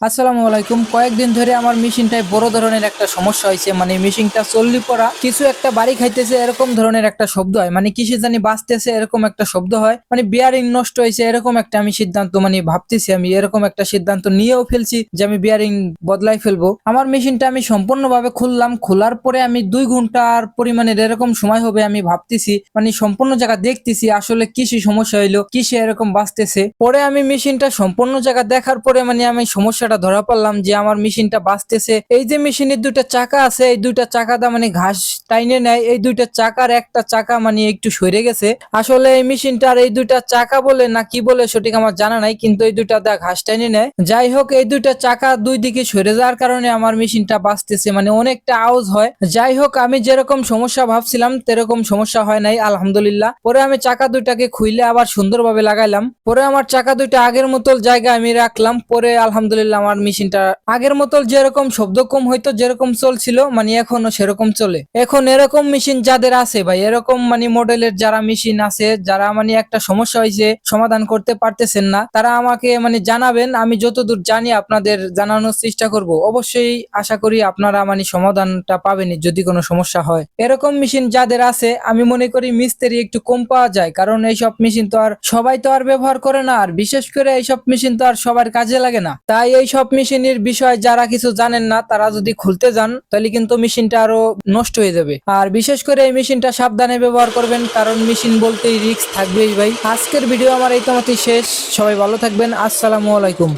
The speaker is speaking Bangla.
আসসালামু আলাইকুম। কয়েকদিন ধরে আমার মেশিনটায় বড় ধরনের একটা সমস্যা হয়েছে। মানে মেশিনটা চল্লি পড়া, কিছু একটা বাড়ি খাইতেছে, এরকম ধরনের একটা শব্দ হয়। মানে কিসে জানি বাঁচতেছে, এরকম একটা শব্দ হয়। মানে বিয়ারিং নষ্ট হয়েছে, এরকম একটা আমি সিদ্ধান্ত মানে ভাবতেছি আমি, এরকম একটা সিদ্ধান্ত নিয়েও ফেলছি যে আমি বিয়ারিং বদলাই ফেলব। আমার মেশিনটা আমি সম্পূর্ণভাবে খুললাম। খোলার পরে আমি দুই ঘণ্টার পরিমাণের এরকম সময় হবে আমি ভাবতেছি মানে সম্পূর্ণ জায়গা দেখতেছি আসলে কিসে সমস্যা হইল কিসে এরকম বাঁচতেছে। পরে আমি মেশিনটা সম্পূর্ণ জায়গা দেখার পরে মানে আমি সমস্যাটা ধরা পারলাম যে আমার মেশিনটা বাঁচতেছে। এই যে মেশিনের দুইটা চাকা আছে, এই দুইটা চাকাটা মানে ঘাস টাইনে নেয়, এই দুইটা চাকার একটা চাকা মানে একটু সরে গেছে। আসলে এই মেশিনটার এই দুইটা চাকা বলে না কি বলে সঠিক আমার জানা নাই, কিন্তু এই দুইটা দা ঘাস টাইনে নেয়। যাই হোক, এই দুইটা চাকা দুই দিকে সরে যাওয়ার কারণে আমার মেশিনটা বাঁচতেছে মানে অনেকটা আওয়াজ হয়। যাই হোক, আমি যেরকম সমস্যা ভাবছিলাম, তেরকম সমস্যা হয় নাই, আলহামদুলিল্লাহ। পরে আমি চাকা দুইটাকে খুইলে আবার সুন্দরভাবে লাগাইলাম। পরে আমার চাকা দুইটা আগের মতো জায়গায় আমি রাখলাম। পরে আলহামদুলিল্লাহ আমার মেশিনটা। আগের মতো যেরকম শব্দ কম হইতো যেরকম চলছিল মানে এখনও সেরকম চলে। এখন এরকম মেশিন যাদের আছে ভাই, এরকম মানে মডেলের যারা মেশিন আছে, যারা মানে একটা সমস্যা হয়েছে, সমাধান করতে পারতেছেন না, তারা আমাকে মানে জানাবেন, আমি যতদূর জানি আপনাদের জানানোর চেষ্টা করব। অবশ্যই আশা করি আপনারা মানে সমাধানটা পাবেন যদি কোনো সমস্যা হয়। এরকম মেশিন যাদের আছে, আমি মনে করি মিস্ত্রি একটু কম পাওয়া যায়, কারণ এইসব মেশিন তো আর সবাই তো আর ব্যবহার করে না, আর বিশেষ করে এইসব মেশিন তো আর সবার কাজে লাগে না। তাই এই সব মেশিনের বিষয়ে যারা কিছু জানেন না, তারা যদি খুলতে যান, তাহলে কিন্তু মেশিনটা আরও নষ্ট হয়ে যাবে। আর বিশেষ করে এই মেশিনটা সাবধানে ব্যবহার করবেন, কারণ মেশিন বলতেই রিস্ক থাকবেই ভাই। আজকের ভিডিও আমার এই তোমাতে শেষ। সবাই ভালো থাকবেন। আসসালামু আলাইকুম।